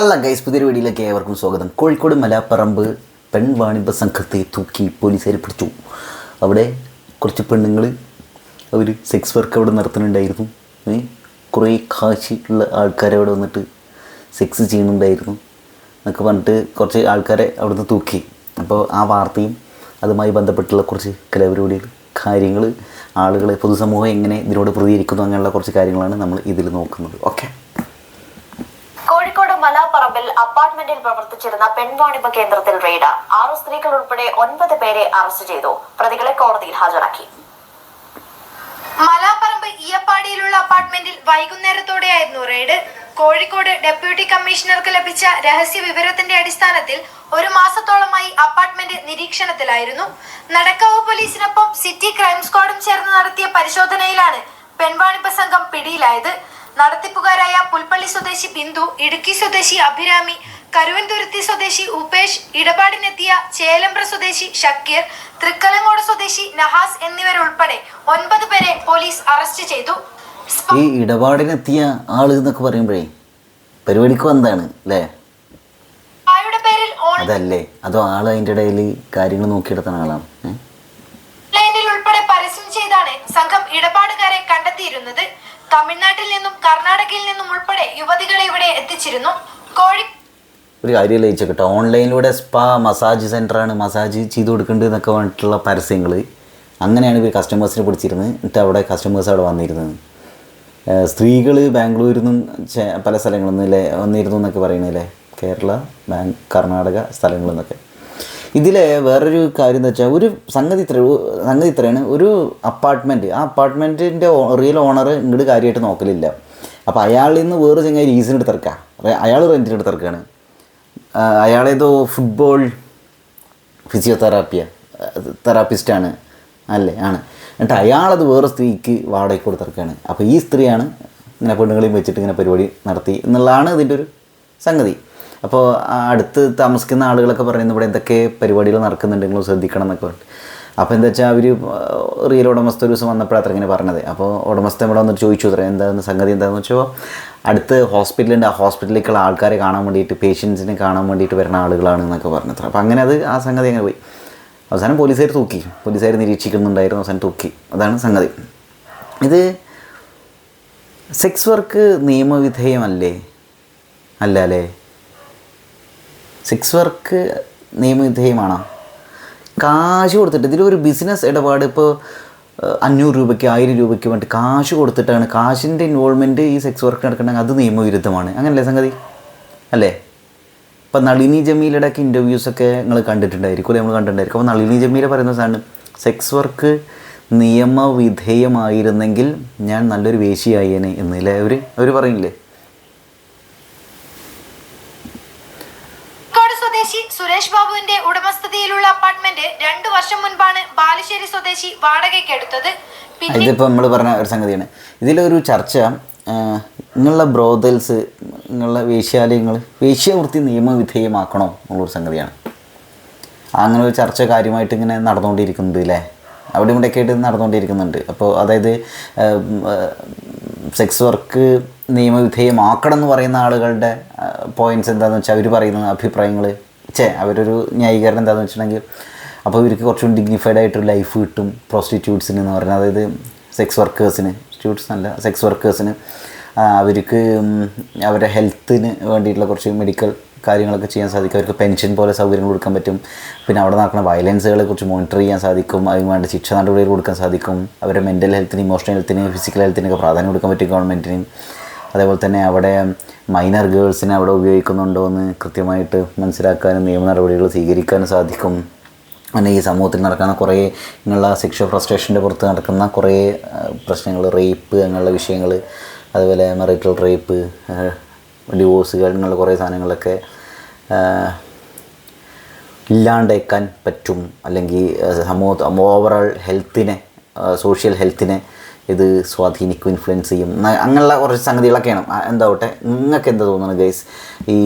അല്ല ഗൈസ് പുതിയൊരു വീഡിയോയിലേക്ക് ഏവർക്കും സ്വാഗതം. കോഴിക്കോട് മലാപ്പറമ്പ് പെൺവാണിഭ സംഘത്തെ തൂക്കി പോലീസുകാർ പിടിച്ചു. അവിടെ കുറച്ച് പെണ്ണുങ്ങൾ അവർ സെക്സ് വർക്ക് അവിടെ നടത്തുന്നുണ്ടായിരുന്നു. കുറേ കാശ് ഉള്ള ആൾക്കാരെ അവിടെ വന്നിട്ട് സെക്സ് ചെയ്യുന്നുണ്ടായിരുന്നു എന്നൊക്കെ പറഞ്ഞിട്ട് കുറച്ച് ആൾക്കാരെ അവിടുന്ന് തൂക്കി. അപ്പോൾ ആ വാർത്തയും അതുമായി ബന്ധപ്പെട്ടുള്ള കുറച്ച് കലാപരിപാടികൾ കാര്യങ്ങൾ ആളുകളെ പൊതുസമൂഹം എങ്ങനെ ഇതിനോട് പ്രതികരിക്കുന്നു അങ്ങനെയുള്ള കുറച്ച് കാര്യങ്ങളാണ് നമ്മൾ ഇതിൽ നോക്കുന്നത്. ഓക്കെ മലാപ്പറമ്പിൽ അപ്പാർട്ട്മെന്റിൽ പ്രവർത്തിച്ചിരുന്ന പെൺവാണിഭ കേന്ദ്രത്തിൽ റെയ്ഡ്. ആറു സ്ത്രീകൾ ഉൾപ്പെടെ ഒൻപത് പേരെ അറസ്റ്റ് ചെയ്തു. പ്രതികളെ കോടതിയിൽ ഹാജരാക്കി. മലാപ്പറമ്പ് ഈയപ്പാടിയിലുള്ള അപ്പാർട്ട്മെന്റിൽ വൈകുന്നേരത്തോടെയായിരുന്നു റെയ്ഡ്. കോഴിക്കോട് ഡെപ്യൂട്ടി കമ്മീഷണർക്ക് ലഭിച്ച രഹസ്യ വിവരത്തിന്റെ അടിസ്ഥാനത്തിൽ ഒരു മാസത്തോളമായി അപ്പാർട്ട്മെന്റ് നിരീക്ഷണത്തിലായിരുന്നു. നടക്കാവ് പോലീസിനൊപ്പം സിറ്റി ക്രൈം സ്ക്വാഡും ചേർന്ന് നടത്തിയ പരിശോധനയിലാണ് പെൺവാണിപ്പ് സംഘം പിടിയിലായത്. നടത്തിപ്പുകാരായ പുൽപ്പള്ളി സ്വദേശി ബിന്ദു ഇടുക്കി സ്വദേശി അഭിരാമി കരുവൻതുരുത്തി സ്വദേശി ഉപേഷ് ഇടപാടിനെത്തിയ ചേലമ്പ്ര സ്വദേശി ഷക്കീർ തൃക്കലങ്ങോട് സ്വദേശി നഹാസ് എന്നിവരുൾപ്പെടെ ഒൻപത് പേരെ പോലീസ് അറസ്റ്റ് ചെയ്തു. ഈ ഇടപാടിനെത്തിയ ആൾ എന്നൊക്കെ പറയുമ്പോഴേ പരിപാടിക്ക് വന്നതാണ് അല്ലേ? അതല്ലേ. അതോ ആൾ അതിന്റെ ഇടയിൽ കാര്യങ്ങൾ നോക്കിയെടുത്ത ആളാണ്? ഉൾപ്പെടെ പരസ്യം കണ്ടെത്തിയിരുന്നത് തമിഴ്നാട്ടിൽ നിന്നും കർണാടകയിൽ നിന്നും ഉൾപ്പെടെ യുവതികളെ ഇവിടെ എത്തിച്ചിരുന്നു. കോഴി ഒരു കാര്യം ലയിച്ച കേട്ടോ ഓൺലൈനിലൂടെ സ്പാ മസാജ് സെന്ററാണ് മസാജ് ചെയ്ത് കൊടുക്കേണ്ടത് എന്നൊക്കെ പറഞ്ഞിട്ടുള്ള പരസ്യങ്ങൾ അങ്ങനെയാണ് ഇവർ കസ്റ്റമേഴ്സിനെ പിടിച്ചിരുന്നത്. എന്നിട്ട് അവിടെ കസ്റ്റമേഴ്സ് അവിടെ വന്നിരുന്നത്. സ്ത്രീകൾ ബാംഗ്ലൂരിൽ നിന്നും പല സ്ഥലങ്ങളിൽ നിന്ന് അല്ലേ വന്നിരുന്നു എന്നൊക്കെ പറയണല്ലേ കേരള ബാങ്ക് കർണാടക സ്ഥലങ്ങളിൽ നിന്നൊക്കെ. ഇതിലെ വേറൊരു കാര്യം എന്ന് വെച്ചാൽ ഒരു സംഗതി ഇത്ര സംഗതി ഇത്രയാണ്. ഒരു അപ്പാർട്ട്മെന്റ് ആ അപ്പാർട്ട്മെന്റിന്റെ റിയൽ ഓണർ ഇങ്ങോട്ട് കാര്യമായിട്ട് നോക്കലില്ല. അപ്പോൾ അയാളിൽ നിന്ന് വേറെ ചങ്ങായി ലീസിന് എടുത്തിറക്കാം. അയാൾ റെന്റിന് എടുത്തിറക്കാണ്. അയാളേതോ ഫുട്ബോൾ ഫിസിയോതെറാപ്പിയ തെറാപ്പിസ്റ്റാണ് അല്ലേ? ആണ്. എന്നിട്ട് അയാളത് വേറെ സ്ത്രീക്ക് വാടകയ്ക്ക് കൊടുത്തിറക്കുകയാണ് അപ്പോൾ ഈ സ്ത്രീയാണ് ഇങ്ങനെ പെണ്ണുങ്ങളെയും വെച്ചിട്ട് ഇങ്ങനെ പരിപാടി നടത്തി എന്നുള്ളതാണ് ഇതിന്റെ ഒരു സംഗതി. അപ്പോൾ അടുത്ത് താമസിക്കുന്ന ആളുകളൊക്കെ പറയുന്നത് ഇവിടെ എന്തൊക്കെ പരിപാടികൾ നടക്കുന്നുണ്ട് ശ്രദ്ധിക്കണം എന്നൊക്കെ പറഞ്ഞു അപ്പോൾ എന്താ വെച്ചാൽ അവർ റിയൽ ഉടമസ്ഥ ഒരു ദിവസം വന്നപ്പോഴാണ് അത്ര ഇങ്ങനെ പറഞ്ഞത്. അപ്പോൾ ഉടമസ്ഥ ഇവിടെ വന്നിട്ട് ചോദിച്ചു അത്ര എന്താണെന്ന് സംഗതി എന്താണെന്ന് വെച്ചാൽ അടുത്ത് ഹോസ്പിറ്റലുണ്ട് ആ ഹോസ്പിറ്റലിലേക്കുള്ള ആൾക്കാരെ കാണാൻ വേണ്ടിയിട്ട് പേഷ്യൻസിനെ കാണാൻ വേണ്ടിയിട്ട് വരുന്ന ആളുകളാണ് എന്നൊക്കെ പറഞ്ഞത്ര അപ്പോൾ അങ്ങനെ അത് ആ സംഗതി അങ്ങനെ പോയി. അവസാനം പോലീസുകാർ തൂക്കി. പോലീസുകാർ നിരീക്ഷിക്കുന്നുണ്ടായിരുന്നു അവസാനം തൂക്കി. അതാണ് സംഗതി. ഇത് സെക്സ് വർക്ക് നിയമവിധേയമല്ലേ? അല്ല അല്ലേ? സെക്സ് വർക്ക് നിയമവിധേയമാണോ കാശ് കൊടുത്തിട്ട് ഇതിലൊരു ബിസിനസ് ഇടപാട് ഇപ്പോൾ അഞ്ഞൂറ് രൂപയ്ക്ക് ആയിരം രൂപയ്ക്ക് വേണ്ടി കാശ് കൊടുത്തിട്ടാണ് കാശിന്റെ ഇൻവോൾവ്മെന്റ് ഈ സെക്സ് വർക്ക് നടക്കണമെങ്കിൽ അത് നിയമവിരുദ്ധമാണ് അങ്ങനല്ലേ സംഗതി? അല്ലേ? ഇപ്പം നളിനി ജമീലയുടെ ഒക്കെ ഇന്റർവ്യൂസൊക്കെ നിങ്ങൾ കണ്ടിട്ടുണ്ടായിരിക്കും അല്ലേ? നമ്മൾ കണ്ടിട്ടുണ്ടായിരിക്കും. അപ്പോൾ നളിനി ജമീല പറയുന്ന സാധനം സെക്സ് വർക്ക് നിയമവിധേയമായിരുന്നെങ്കിൽ ഞാൻ നല്ലൊരു വേശിയായേനെ എന്നില്ലേ അവർ അവർ പറയുന്നില്ലേ കോഴിക്കോട് സ്വദേശി സുരേഷ് ബാബുവിന്റെ ഉടമസ്ഥതയിലുള്ള അപ്പാർട്ട്മെന്റ് രണ്ടു വർഷം മുൻപാണ് ബാലുശ്ശേരി സ്വദേശി വാടകയ്ക്ക് എടുത്തത്. ഇതിപ്പോ നമ്മൾ പറഞ്ഞ ഒരു സംഗതിയാണ്. ഇതിലൊരു ചർച്ച നിങ്ങളുടെ ബ്രോതൽസ് നിങ്ങളുടെ വേശ്യാലയങ്ങൾ വേശ്യാവൃത്തി നിയമവിധേയമാക്കണോ എന്നുള്ളൊരു സംഗതിയാണ്. അങ്ങനെ ഒരു ചർച്ച കാര്യമായിട്ട് ഇങ്ങനെ നടന്നുകൊണ്ടിരിക്കുന്നുണ്ട് അല്ലേ അവിടെ ഇവിടെയൊക്കെ ആയിട്ട് നടന്നുകൊണ്ടിരിക്കുന്നുണ്ട്. അപ്പോൾ അതായത് സെക്സ് വർക്ക് നിയമവിധേയമാക്കണം എന്ന് പറയുന്ന ആളുകളുടെ പോയിന്റ്സ് എന്താണെന്ന് വെച്ചാൽ അവർ പറയുന്ന അഭിപ്രായങ്ങൾ ചേ അവരൊരു ന്യായീകരണം എന്താണെന്ന് വെച്ചിട്ടുണ്ടെങ്കിൽ അപ്പോൾ ഇവർക്ക് കുറച്ചും ഡിഗ്നിഫൈഡ് ആയിട്ടൊരു ലൈഫ് കിട്ടും പ്രോസ്റ്റിറ്റ്യൂട്ട്സിന് എന്ന് പറഞ്ഞാൽ. അതായത് സെക്സ് വർക്കേഴ്സിന് സ്റ്റിറ്റ്യൂട്ട്സ് അല്ല സെക്സ് വർക്കേഴ്സിന് അവർക്ക് അവരുടെ ഹെൽത്തിന് വേണ്ടിയിട്ടുള്ള കുറച്ച് മെഡിക്കൽ കാര്യങ്ങളൊക്കെ ചെയ്യാൻ സാധിക്കും. അവർക്ക് പെൻഷൻ പോലെ സൗകര്യങ്ങൾ കൊടുക്കാൻ പറ്റും. പിന്നെ അവിടെ നടക്കുന്ന വയലൻസുകളെ കുറിച്ച് മോണിറ്റർ ചെയ്യാൻ സാധിക്കും. അതിന് വേണ്ട ശിക്ഷ നടപടികൾ കൊടുക്കാൻ സാധിക്കും. അവരുടെ മെന്റൽ ഹെൽത്തിന് ഇമോഷണൽ ഹെൽത്തിന് ഫിസിക്കൽ ഹെൽത്തിനൊക്കെ പ്രാധാന്യം കൊടുക്കാൻ പറ്റും ഗവൺമെന്റിന് അതേപോലെ തന്നെ അവിടെ മൈനർ ഗേൾസിനെ അവിടെ ഉപയോഗിക്കുന്നുണ്ടോ എന്ന് കൃത്യമായിട്ട് മനസ്സിലാക്കാനും നിയമ നടപടികൾ സ്വീകരിക്കാനും സാധിക്കും. അങ്ങനെ ഈ സമൂഹത്തിൽ നടക്കുന്ന കുറേ ഇങ്ങനെയുള്ള സെക്ഷൽ ഫ്രസ്ട്രേഷന്റെ പുറത്ത് നടക്കുന്ന കുറേ പ്രശ്നങ്ങൾ റേപ്പ് അങ്ങനെയുള്ള വിഷയങ്ങൾ അതുപോലെ മെറിറ്റൽ റേപ്പ് ഡിവോഴ്സുകൾ അങ്ങനെയുള്ള കുറേ സാധനങ്ങളൊക്കെ ഇല്ലാണ്ടേക്കാൻ പറ്റും. അല്ലെങ്കിൽ സമൂഹ ഓവറോൾ ഹെൽത്തിനെ സോഷ്യൽ ഹെൽത്തിനെ ഇത് സ്വാധീനിക്കും ഇൻഫ്ലുവൻസ് ചെയ്യും. അങ്ങനെയുള്ള കുറച്ച് സംഗതികളൊക്കെയാണ്. എന്താവട്ടെ നിങ്ങൾക്ക് എന്താ തോന്നുന്നത് ഗൈസ് ഈ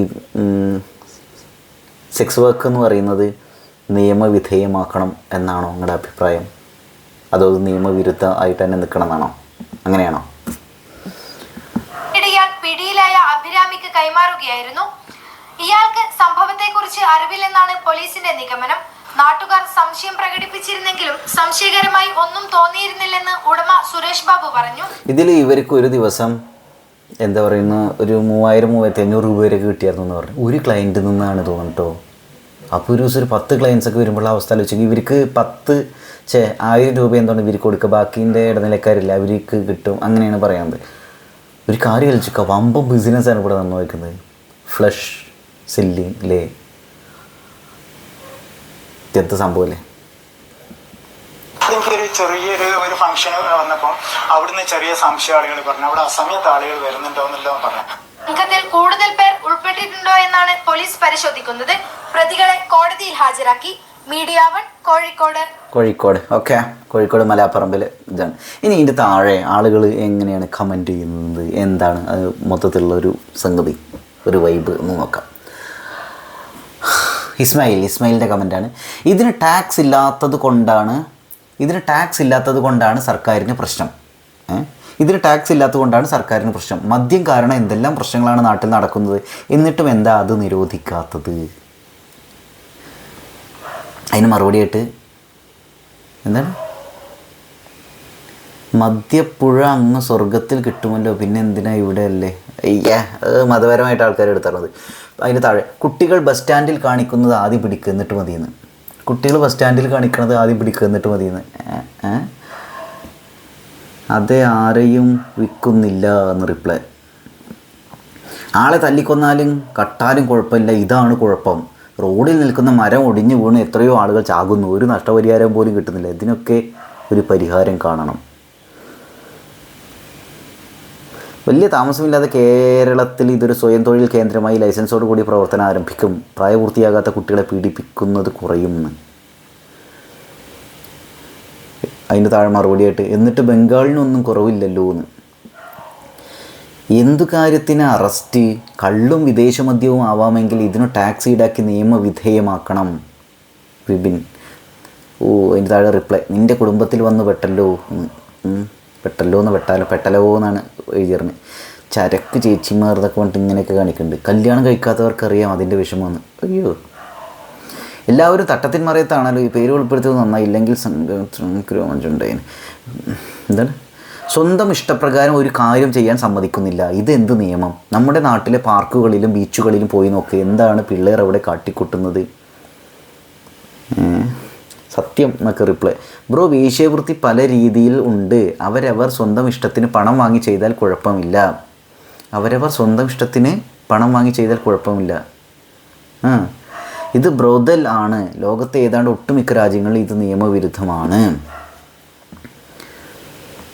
സെക്സ് വർക്ക് എന്ന് പറയുന്നത് നിയമവിധേയമാക്കണം എന്നാണോ നിങ്ങളുടെ അഭിപ്രായം? അതോ നിയമവിരുദ്ധ ആയിട്ട് തന്നെ നിൽക്കണം എന്നാണോ അങ്ങനെയാണോ പിടിയിലായ അഭിരാമിക്ക് കൈമാറുകയായിരുന്നു. ഇയാൾക്ക് സംഭവത്തെക്കുറിച്ച് അറിവില്ലെന്നാണ് പോലീസിന്റെ നിഗമനം. നാട്ടുകാർ സംശയം പ്രകടിപ്പിച്ചിരുന്നെങ്കിലും സംശയകരമായി ഒന്നും തോന്നിയിരുന്നില്ലെന്ന് ഉടമ സുരേഷ് ബാബു പറഞ്ഞു. ഇതിൽ ഇവർക്ക് ഒരു ദിവസം എന്താ പറയുന്ന ഒരു മൂവായിരം മൂവായിരത്തി അഞ്ഞൂറ് രൂപ വരെയൊക്കെ കിട്ടിയായിരുന്നു എന്ന് പറഞ്ഞു. ഒരു ക്ലയന്റിൽ നിന്നാണ് തോന്നിട്ടോ അപ്പോൾ ഒരു ദിവസം ഒരു പത്ത് ക്ലയൻസ് ഒക്കെ വരുമ്പോൾ അവസ്ഥ ആലോചിച്ചു ഇവർക്ക് പത്ത് ചേ ആയിരം രൂപ എന്താണ് ഇവർക്ക് കൊടുക്കുക? ബാക്കിന്റെ ഇടനിലക്കാരില്ല അവർക്ക് കിട്ടും അങ്ങനെയാണ് പറയുന്നത് ഒരു കാര്യം കളിച്ചു വമ്പം ബിസിനസ്സാണ് ഇവിടെ നിന്ന് വയ്ക്കുന്നത് ഫ്ലഷ് സെല്ലിംഗ് ലേ എന്ത് സംഭവമല്ലേ? എനിക്കൊരു ചെറിയൊരു ഒരു ഫംഗ്ഷൻ വന്നപ്പോൾ അവിടുന്ന് ചെറിയ സംശയ ആളുകൾ പറഞ്ഞു. അവിടെ അസമയത്ത് ആളുകൾ വരുന്നുണ്ടോ എന്നല്ലോ പറഞ്ഞു. സംഘത്തിൽ കൂടുതൽ പേർ ഉൾപ്പെട്ടിട്ടുണ്ടോ എന്നാണ് പോലീസ് പരിശോധിക്കുന്നത്. പ്രതികളെ കോടതിയിൽ ഹാജരാക്കി. Media one Kozhikode. Kozhikode. Okay. Kozhikode മലാപ്പറമ്പിൽ ഇതാണ്. ഇനി ഇതിന്റെ താഴെ ആളുകൾ എങ്ങനെയാണ് കമന്റ് ചെയ്യുന്നത്? എന്താണ് അത് മൊത്തത്തിലുള്ള ഒരു സംഗതി? ഒരു വൈബ് എന്ന് നോക്കാം. ഇസ്മായിൽ ഇസ്മായിലിന്റെ കമന്റാണ് ഇതിന് ടാക്സ് ഇല്ലാത്തത് കൊണ്ടാണ് ഇതിന് ടാക്സ് ഇല്ലാത്തത് കൊണ്ടാണ് സർക്കാരിന് പ്രശ്നം? ഇതിന് ടാക്സ് ഇല്ലാത്തത് കൊണ്ടാണ് സർക്കാരിന് പ്രശ്നം. മദ്യം കാരണം എന്തെല്ലാം പ്രശ്നങ്ങളാണ് നാട്ടിൽ നടക്കുന്നത്? എന്നിട്ടും എന്താ അത് നിരോധിക്കാത്തത്? അതിന് മറുപടിയായിട്ട് എന്താണ്? മദ്യപ്പുഴ അങ്ങ് സ്വർഗത്തിൽ കിട്ടുമല്ലോ പിന്നെ എന്തിനാ ഇവിടെ അല്ലേ അയ്യേ അത് മതപരമായിട്ട് ആൾക്കാർ എടുത്തത് അതിന് താഴെ കുട്ടികൾ ബസ് സ്റ്റാൻഡിൽ കാണിക്കുന്നത് ആദ്യം പിടിക്കുക എന്നിട്ട് മതിയെന്ന്. കുട്ടികൾ ബസ് സ്റ്റാൻഡിൽ കാണിക്കുന്നത് ആദ്യം പിടിക്കുക എന്നിട്ട് മതിയെന്ന്? ഏ? ആരെയും വിൽക്കുന്നില്ല എന്ന് റിപ്ലൈ. ആളെ തല്ലിക്കൊന്നാലും കട്ടാലും കുഴപ്പമില്ല ഇതാണ് കുഴപ്പം. റോഡിൽ നിൽക്കുന്ന മരം ഒടിഞ്ഞു വീണ് എത്രയോ ആളുകൾ ചാകുന്നു. ഒരു നഷ്ടപരിഹാരം പോലും കിട്ടുന്നില്ല. ഇതിനൊക്കെ ഒരു പരിഹാരം കാണണം. വലിയ താമസമില്ലാതെ കേരളത്തിൽ ഇതൊരു സ്വയം തൊഴിൽ കേന്ദ്രമായി ലൈസൻസോട് കൂടി പ്രവർത്തനം ആരംഭിക്കും. പ്രായപൂർത്തിയാകാത്ത കുട്ടികളെ പീഡിപ്പിക്കുന്നത് കുറയുമെന്ന് അതിന് താഴെ മറുപടിയായിട്ട് എന്നിട്ട് ബംഗാളിനൊന്നും കുറവില്ലല്ലോ എന്ന്. എന്തു കാര്യത്തിന് അറസ്റ്റ് കള്ളും വിദേശമദ്യവും ആവാമെങ്കിൽ ഇതിന് ടാക്സ് ഈടാക്കി നിയമവിധേയമാക്കണം. വിപിൻ. ഓ അതിന്റെ താഴെ റിപ്ലൈ. നിന്റെ കുടുംബത്തിൽ വന്ന് പെട്ടല്ലോ. പെട്ടല്ലോ എന്ന് പെട്ടാലോ പെട്ടലോ എന്നാണ് എഴുതിയിരുന്നത് ചരക്ക് ചേച്ചിമാർതൊക്കെ പറഞ്ഞിട്ട് ഇങ്ങനെയൊക്കെ കാണിക്കുന്നുണ്ട് കല്യാണം കഴിക്കാത്തവർക്കറിയാം അതിന്റെ വിഷമമെന്ന്. അയ്യോ. എല്ലാവരും തട്ടത്തിൻ മറയത്താണല്ലോ ഈ പേര് ഉൾപ്പെടുത്തിയത് നന്നായില്ലെങ്കിൽ രോമഞ്ചുണ്ടായിന് എന്താണ്? സ്വന്തം ഇഷ്ടപ്രകാരം ഒരു കാര്യം ചെയ്യാൻ സമ്മതിക്കുന്നില്ല. ഇത് എന്ത് നിയമം? നമ്മുടെ നാട്ടിലെ പാർക്കുകളിലും ബീച്ചുകളിലും പോയി നോക്ക്. എന്താണ് പിള്ളേർ അവിടെ കാട്ടിക്കൂട്ടുന്നത്? സത്യം എന്നൊക്കെ റിപ്ലൈ ബ്രോ വേശ്യവൃത്തി പല രീതിയിൽ ഉണ്ട്. അവരവർ സ്വന്തം ഇഷ്ടത്തിന് പണം വാങ്ങി ചെയ്താൽ കുഴപ്പമില്ല. അവരവർ സ്വന്തം ഇഷ്ടത്തിന് പണം വാങ്ങി ചെയ്താൽ കുഴപ്പമില്ല. ഇത് ബ്രോതൽ ആണ്. ലോകത്തെ ഏതാണ്ട് ഒട്ടുമിക്ക രാജ്യങ്ങളിൽ ഇത് നിയമവിരുദ്ധമാണ്.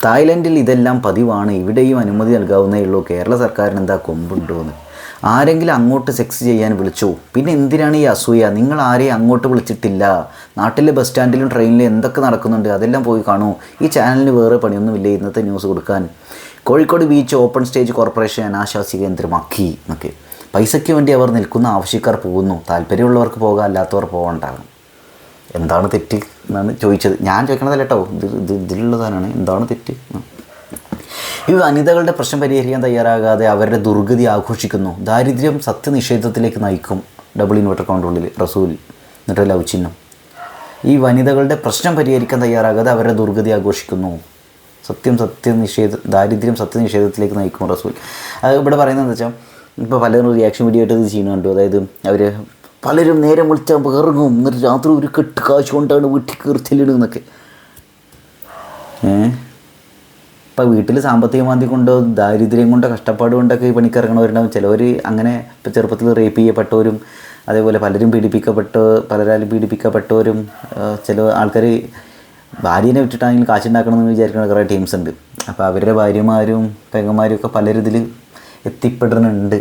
തായ്ലൻഡിൽ ഇതെല്ലാം പതിവാണ്. ഇവിടെയും അനുമതി നൽകാവുന്നേ ഉള്ളൂ. കേരള സർക്കാരിന് എന്താ കൊമ്പുണ്ടോ എന്ന് ആരെങ്കിലും അങ്ങോട്ട് സെക്സ് ചെയ്യാൻ വിളിച്ചു? പിന്നെ എന്തിനാണ് ഈ അസൂയ? നിങ്ങൾ ആരെയും അങ്ങോട്ട് വിളിച്ചിട്ടില്ല. നാട്ടിലെ ബസ് സ്റ്റാൻഡിലും ട്രെയിനിലും എന്തൊക്കെ നടക്കുന്നുണ്ട്? അതെല്ലാം പോയി കാണൂ. ഈ ചാനലിന് വേറെ പണിയൊന്നുമില്ല ഇന്നത്തെ ന്യൂസ് കൊടുക്കാൻ. Kozhikode beach open stage corporation അനാശാസി കേന്ദ്രമാക്കി എന്നൊക്കെ. പൈസയ്ക്ക് വേണ്ടി അവർ നിൽക്കുന്ന ആവശ്യക്കാർ പോകുന്നു. താല്പര്യമുള്ളവർക്ക് പോകാം അല്ലാത്തവർ പോകണ്ടാകും എന്താണ് തെറ്റ് എന്നാണ് ചോദിച്ചത്. ഞാൻ ചോദിക്കണതല്ല കേട്ടോ. ഇത് ഇത് ഇതിലുള്ള സാധനമാണ് എന്താണ് തെറ്റ്. ഈ വനിതകളുടെ പ്രശ്നം പരിഹരിക്കാൻ തയ്യാറാകാതെ അവരുടെ ദുർഗതി ആഘോഷിക്കുന്നു. ദാരിദ്ര്യം സത്യനിഷേധത്തിലേക്ക് നയിക്കും. ഡബിൾ ഇൻവെർട്ടർ കൗണ്ടുള്ളിൽ റസൂൽ. എന്നിട്ട് ലവ് ചിഹ്നം. ഈ വനിതകളുടെ പ്രശ്നം പരിഹരിക്കാൻ തയ്യാറാകാതെ അവരുടെ ദുർഗതി ആഘോഷിക്കുന്നു. സത്യം സത്യനിഷേധ ദാരിദ്ര്യം സത്യനിഷേധത്തിലേക്ക് നയിക്കും റസൂൽ. അത് ഇവിടെ പറയുന്നത് എന്താ വെച്ചാൽ ഇപ്പോൾ പലരും റിയാക്ഷൻ വീഡിയോ ആയിട്ട് ഇത് ചെയ്യുന്നു കണ്ടു. അതായത് അവർ പലരും നേരം വിളിച്ചാൽ ഇറങ്ങും എന്നിട്ട് രാത്രി ഒരു കെട്ട് കാശ് കൊണ്ടാണ് വീട്ടിൽ കയറി ചെല്ലണമെന്നൊക്കെ ഏഹ് ഇപ്പോൾ വീട്ടിൽ സാമ്പത്തിക മാന്ദ്യം കൊണ്ടോ ദാരിദ്ര്യം കൊണ്ടോ കഷ്ടപ്പാട് കൊണ്ടൊക്കെ ഈ പണിക്കിറങ്ങണവരുണ്ടാവും ചിലവർ അങ്ങനെ ഇപ്പോൾ ചെറുപ്പത്തിൽ റേപ്പ് ചെയ്യപ്പെട്ടവരും അതേപോലെ പലരും പീഡിപ്പിക്കപ്പെട്ട പലരാലും പീഡിപ്പിക്കപ്പെട്ടവരും ചില ആൾക്കാർ ഭാര്യനെ വിട്ടിട്ടാണെങ്കിലും കാശുണ്ടാക്കണമെന്ന് വിചാരിക്കുന്ന കുറേ ടീംസ് ഉണ്ട്. അപ്പോൾ അവരുടെ ഭാര്യമാരും പെങ്ങന്മാരും ഒക്കെ പലരും ഇതിൽ എത്തിപ്പെടുന്നുണ്ട്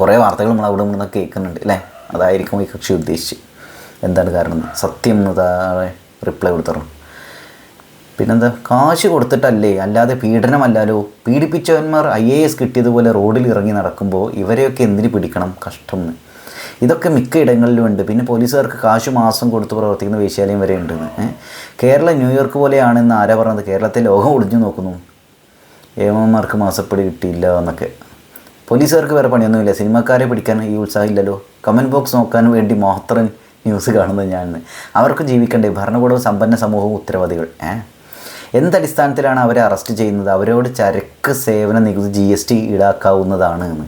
കുറേ വാർത്തകൾ നമ്മൾ അവിടെ നിന്ന് കേൾക്കുന്നുണ്ട് അല്ലേ? അതായിരിക്കും ഈ കക്ഷി ഉദ്ദേശിച്ച്. എന്താണ് കാരണം? സത്യം എന്നതാ റിപ്ലൈ കൊടുത്തറു പിന്നെന്താ? കാശ് കൊടുത്തിട്ടല്ലേ അല്ലാതെ പീഡനമല്ലാലോ? പീഡിപ്പിച്ചവന്മാർ ഐ എ എസ് കിട്ടിയതുപോലെ റോഡിൽ ഇറങ്ങി നടക്കുമ്പോൾ ഇവരെയൊക്കെ എന്തിനു പിടിക്കണം? കഷ്ടം ഇതൊക്കെ മിക്ക ഇടങ്ങളിലും ഉണ്ട്. പിന്നെ പോലീസുകാർക്ക് കാശ് മാസം കൊടുത്ത് പ്രവർത്തിക്കുന്ന വേശ്യാലയം വരെ ഉണ്ട്? കേരളം ന്യൂയോർക്ക് പോലെയാണെന്ന് ആരാ പറഞ്ഞത്? കേരളത്തെ ലോകം ഒളിഞ്ഞു നോക്കുന്നു. ഏമന്മാർക്ക് മാസപ്പടി കിട്ടിയില്ല എന്നൊക്കെ. പോലീസുകാർക്ക് വേറെ പണിയൊന്നുമില്ല. സിനിമക്കാരെ പിടിക്കാൻ ഈ ഉത്സാഹമില്ലല്ലോ കമന്റ് ബോക്സ് നോക്കാൻ വേണ്ടി മാത്രം ന്യൂസ് കാണുന്നത് ഞാൻ അവർക്ക് ജീവിക്കണ്ടേ? ഭരണകൂടവും സമ്പന്ന സമൂഹവും ഉത്തരവാദികൾ. ഏ? എന്തടിസ്ഥാനത്തിലാണ് അവരെ അറസ്റ്റ് ചെയ്യുന്നത്? അവരോട് ചരക്ക് സേവന നികുതി ജി എസ് ടി ഈടാക്കാവുന്നതാണ് എന്ന്.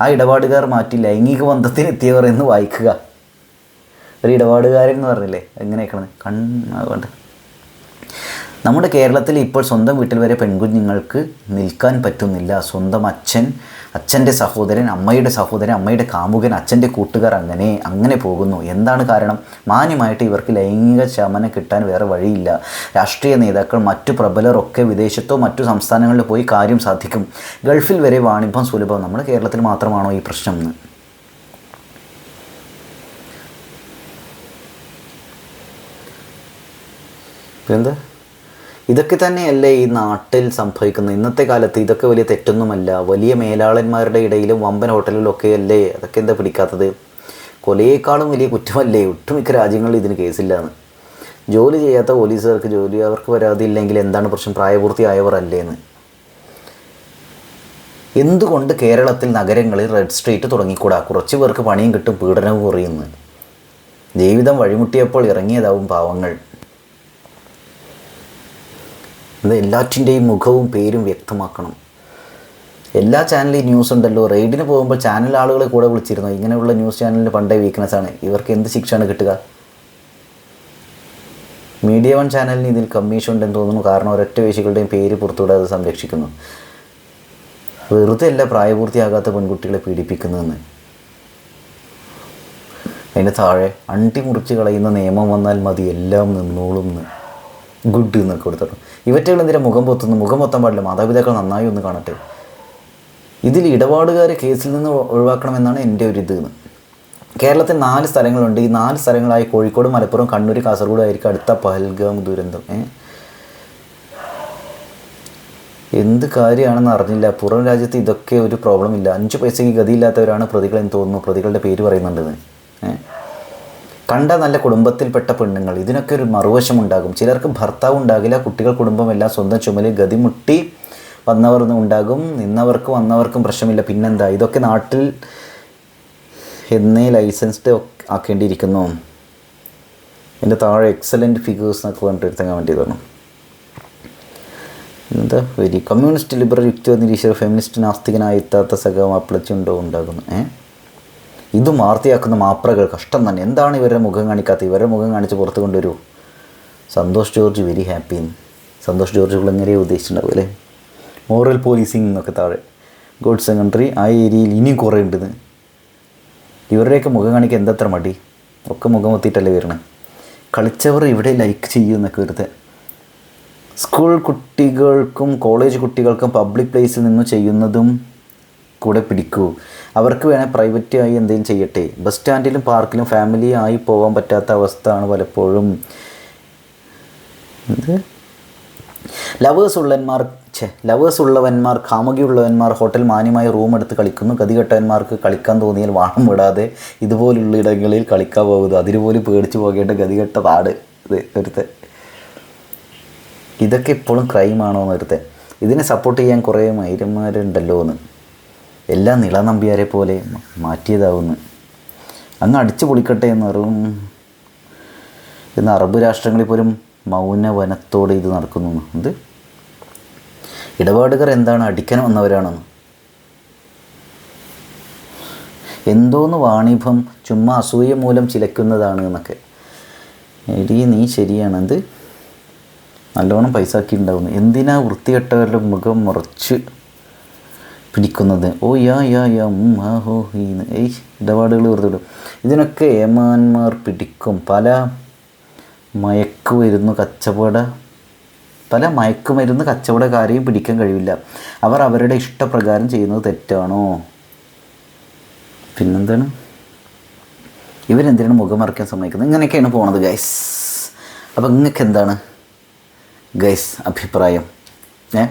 ആ ഇടപാടുകാർ മാറ്റി ലൈംഗിക ബന്ധത്തിനെത്തിയവർ എന്ന് വായിക്കുക. ഒരു ഇടപാടുകാരൻ എന്ന് പറഞ്ഞില്ലേ? എങ്ങനെയൊക്കെയാണ്? കണ്ണ് കണ്ണാകൊണ്ട് നമ്മുടെ കേരളത്തിൽ ഇപ്പോൾ സ്വന്തം വീട്ടിൽ വരെ പെൺകുഞ്ഞുങ്ങൾക്ക് നിൽക്കാൻ പറ്റുന്നില്ല. സ്വന്തം അച്ഛൻ അച്ഛന്റെ സഹോദരൻ അമ്മയുടെ സഹോദരൻ അമ്മയുടെ കാമുകൻ അച്ഛന്റെ കൂട്ടുകാർ അങ്ങനെ അങ്ങനെ പോകുന്നു. എന്താണ് കാരണം? മാന്യമായിട്ട് ഇവർക്ക് ലൈംഗിക ശമനം കിട്ടാൻ വേറെ വഴിയില്ല. രാഷ്ട്രീയ നേതാക്കൾ മറ്റു പ്രബലരൊക്കെ വിദേശത്തോ മറ്റു സംസ്ഥാനങ്ങളിൽ പോയി കാര്യം സാധിക്കും. ഗൾഫിൽ വരെ വാണിഭം സുലഭം. നമ്മുടെ കേരളത്തിൽ മാത്രമാണോ ഈ പ്രശ്നം? എന്ന് എന്താ ഇതൊക്കെ തന്നെയല്ലേ ഈ നാട്ടിൽ സംഭവിക്കുന്നത്? ഇന്നത്തെ കാലത്ത് ഇതൊക്കെ വലിയ തെറ്റൊന്നുമല്ല. വലിയ മേലാളന്മാരുടെ ഇടയിലും വമ്പൻ ഹോട്ടലിലൊക്കെ അല്ലേ അതൊക്കെ എന്താ പിടിക്കാത്തത്? കൊലയേക്കാളും വലിയ കുറ്റമല്ലേ? ഒട്ടുമിക്ക രാജ്യങ്ങളിൽ ഇതിന് കേസില്ലാന്ന്. ജോലി ചെയ്യാത്ത പോലീസുകാർക്ക് ജോലി അവർക്ക് വരാതില്ലെങ്കിൽ എന്താണ് പ്രശ്നം? പ്രായപൂർത്തിയായവർ അല്ലേന്ന് എന്തുകൊണ്ട് കേരളത്തിൽ നഗരങ്ങളിൽ റെഡ് സ്ട്രീറ്റ് തുടങ്ങിക്കൂടാ? കുറച്ച് പേർക്ക് പണിയും കിട്ടും പീഡനവും കുറയുന്നു. ജീവിതം വഴിമുട്ടിയപ്പോൾ ഇറങ്ങിയതാവും പാവങ്ങൾ. ഇത് എല്ലാറ്റിന്റെയും മുഖവും പേരും വ്യക്തമാക്കണം. എല്ലാ ചാനലിൽ ന്യൂസ് ഉണ്ടല്ലോ. റെയ്ഡിന് പോകുമ്പോൾ ചാനൽ ആളുകളെ കൂടെ വിളിച്ചിരുന്നു? ഇങ്ങനെയുള്ള ന്യൂസ് ചാനലിന് പണ്ടേ വീക്ക്നെസ് ആണ്. ഇവർക്ക് എന്ത് ശിക്ഷയാണ് കിട്ടുക? മീഡിയ വൺ ചാനലിന് ഇതിൽ കമ്മീഷൻ ഉണ്ടെന്ന് തോന്നുന്നു. കാരണം ഒരൊറ്റ വേശികളുടെയും പേര് പുറത്തുവിടാതെ സംരക്ഷിക്കുന്നു. വെറുതെ അല്ല പ്രായപൂർത്തിയാകാത്ത പെൺകുട്ടികളെ പീഡിപ്പിക്കുന്നതെന്ന്. അതിന്റെ താഴെ അണ്ടി മുറിച്ച് കളയുന്ന നിയമം വന്നാൽ മതി. എല്ലാം നിന്നോളും ഗുഡ് എന്നൊക്കെ കൊടുത്തിട്ടു ഇവറ്റകൾ എന്തിനാ മുഖം പൊത്തുന്നു? മുഖം പൊത്താൻ പാടില്ല. മാതാപിതാക്കൾ നന്നായി ഒന്ന് കാണട്ടെ. ഇതിൽ ഇടപാടുകാരെ കേസിൽ നിന്ന് ഒഴിവാക്കണമെന്നാണ് എന്റെ ഒരു ഇത്. കേരളത്തിൽ നാല് സ്ഥലങ്ങളുണ്ട്. ഈ നാല് സ്ഥലങ്ങളായി കോഴിക്കോട് മലപ്പുറം കണ്ണൂർ കാസർഗോഡ് ആയിരിക്കും അടുത്ത പഹൽഗാം ദുരന്തം. എന്ത് കാര്യമാണെന്ന് അറിഞ്ഞില്ല. പുറം രാജ്യത്ത് ഇതൊക്കെ ഒരു പ്രോബ്ലം ഇല്ല. അഞ്ച് പൈസയ്ക്ക് ഗതിയില്ലാത്തവരാണ് പ്രതികളെന്ന് തോന്നുന്നു. പ്രതികളുടെ പേര് പറയുന്നുണ്ടെന്ന്. കണ്ട നല്ല കുടുംബത്തിൽപ്പെട്ട പെണ്ണുങ്ങൾ. ഇതിനൊക്കെ ഒരു മറുവശം ഉണ്ടാകും ചിലർക്ക് ഭർത്താവ് ഉണ്ടാകില്ല കുട്ടികൾ കുടുംബമെല്ലാം സ്വന്തം ചുമലിൽ ഗതിമുട്ടി വന്നവർ ഉണ്ടാകും. നിന്നവർക്ക് വന്നവർക്കും പ്രശ്നമില്ല. പിന്നെന്താ? ഇതൊക്കെ നാട്ടിൽ എന്നേ ലൈസൻസ്ഡ് ആക്കേണ്ടിയിരിക്കുന്നു. എന്റെ താഴെ എക്സലന്റ് ഫിഗേഴ്സ് എന്നൊക്കെ പറഞ്ഞിട്ട് എടുത്താൻ വേണ്ടി തോന്നും എന്താ? വെരി കമ്മ്യൂണിസ്റ്റ് ലിബറൽ യുക്തിവാദ നിരീശ്വര ഫെമിനിസ്റ്റ് നാസ്തികനായി എത്താത്ത സഖം അപ്ലച്ചുണ്ടോ ഉണ്ടാകുന്നു. ഏഹ് ഇത് വാർത്തയാക്കുന്ന മാപ്രകൾ കഷ്ടം തന്നെ. എന്താണ് ഇവരുടെ മുഖം കാണിക്കാത്ത ഇവരുടെ മുഖം കാണിച്ച് പുറത്ത് കൊണ്ടുവരൂ. Santhosh George very happy. Santhosh George എങ്ങനെയാണ് ഉദ്ദേശിച്ചിട്ടുണ്ടാവും അല്ലേ? മോറൽ പോലീസിങ് എന്നൊക്കെ താഴെ. ഗോഡ് സെക്കൻഡറി ആ ഏരിയയിൽ ഇനിയും കുറേ ഉണ്ടെന്ന്. ഇവരുടെയൊക്കെ മുഖം കാണിക്കാൻ എന്തത്ര മടി? ഒക്കെ മുഖം ഒത്തിയിട്ടല്ലേ വരണേ? കളിച്ചവർ ഇവിടെ ലൈക്ക് ചെയ്യുമെന്നൊക്കെ വെറുതെ സ്കൂൾ കുട്ടികൾക്കും കോളേജ് കുട്ടികൾക്കും പബ്ലിക് പ്ലേസിൽ നിന്ന് ചെയ്യുന്നതും കൂടെ പിടിക്കൂ. അവർക്ക് വേണേൽ പ്രൈവറ്റ് ആയി എന്തെങ്കിലും ചെയ്യട്ടെ. ബസ് സ്റ്റാൻഡിലും പാർക്കിലും ഫാമിലി ആയി പോകാൻ പറ്റാത്ത അവസ്ഥയാണ് പലപ്പോഴും. ലവേഴ്സ് ഉള്ളവന്മാർ ഛേ ലവേഴ്സ് ഉള്ളവന്മാർ കാമുകിയുള്ളവന്മാർ ഹോട്ടൽ മാന്യമായി റൂം എടുത്ത് കളിക്കുന്നു. ഗതികെട്ടവന്മാർക്ക് കളിക്കാൻ തോന്നിയാൽ വാണം വിടാതെ ഇതുപോലുള്ള ഇടങ്ങളിൽ കളിക്കാൻ പോകുന്നു അതിനുപോലും പേടിച്ചു പോകേണ്ട ഗതികെട്ട നാട് ഇത് ഒരുത്തെ ഇതൊക്കെ ഇപ്പോഴും ക്രൈമാണോ എന്ന് ഒരുത്തെ ഇതിനെ സപ്പോർട്ട് ചെയ്യാൻ കുറേ മൈരന്മാരുണ്ടല്ലോ എന്ന് എല്ലാം നിളനമ്പിയാരെ പോലെ മാറ്റിയതാവുന്നു. അങ്ങ് അടിച്ചു പൊളിക്കട്ടെ എന്ന് അറിവും ഇന്ന് അറബ് രാഷ്ട്രങ്ങളിൽ പോലും മൗന വനത്തോടെ ഇത് നടക്കുന്നു. എന്ത്? ഇടപാടുകാർ എന്താണ് അടിക്കാൻ വന്നവരാണെന്ന്? എന്തോന്ന് വാണിഭം ചുമ്മാ അസൂയ മൂലം ചിലക്കുന്നതാണ് എന്നൊക്കെ. എടി നീ ശരിയാണ്. എന്ത്? നല്ലോണം പൈസ ആക്കി ഉണ്ടാവുന്നു എന്തിനാ വൃത്തികെട്ടവരുടെ മുഖം മുറച്ച് പിടിക്കുന്നത്. ഓ യാ യാ യാ ആ ഹോ ഹീന്ന് ഏയ് ഇടപാടുകൾ വെറുതെ വിടും. ഇതിനൊക്കെ ഏമാന്മാർ പിടിക്കും. പല മയക്കുമരുന്ന് കച്ചവട പല മയക്കുമരുന്ന് കച്ചവടക്കാരെയും പിടിക്കാൻ കഴിയില്ല അവർ അവരുടെ ഇഷ്ടപ്രകാരം ചെയ്യുന്നത് തെറ്റാണോ? പിന്നെന്താണ്? ഇവരെന്തിനാണ് മുഖം മറക്കാൻ സമ്മതിക്കുന്നത്? ഇങ്ങനെയൊക്കെയാണ് പോണത് ഗൈസ് അപ്പോൾ നിങ്ങൾക്ക് എന്താണ് ഗൈസ് അഭിപ്രായം? ഏ?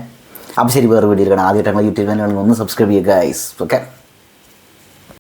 അപ്പോൾ ശരി വേറെ വീഡിയോ കാണാം ആദ്യമായിട്ട് ഞങ്ങൾ യൂട്യൂബ് ചാനലിൽ ഒന്ന് സബ്സ്ക്രൈബ് ചെയ്യുക ഗൈസ് ഓക്കെ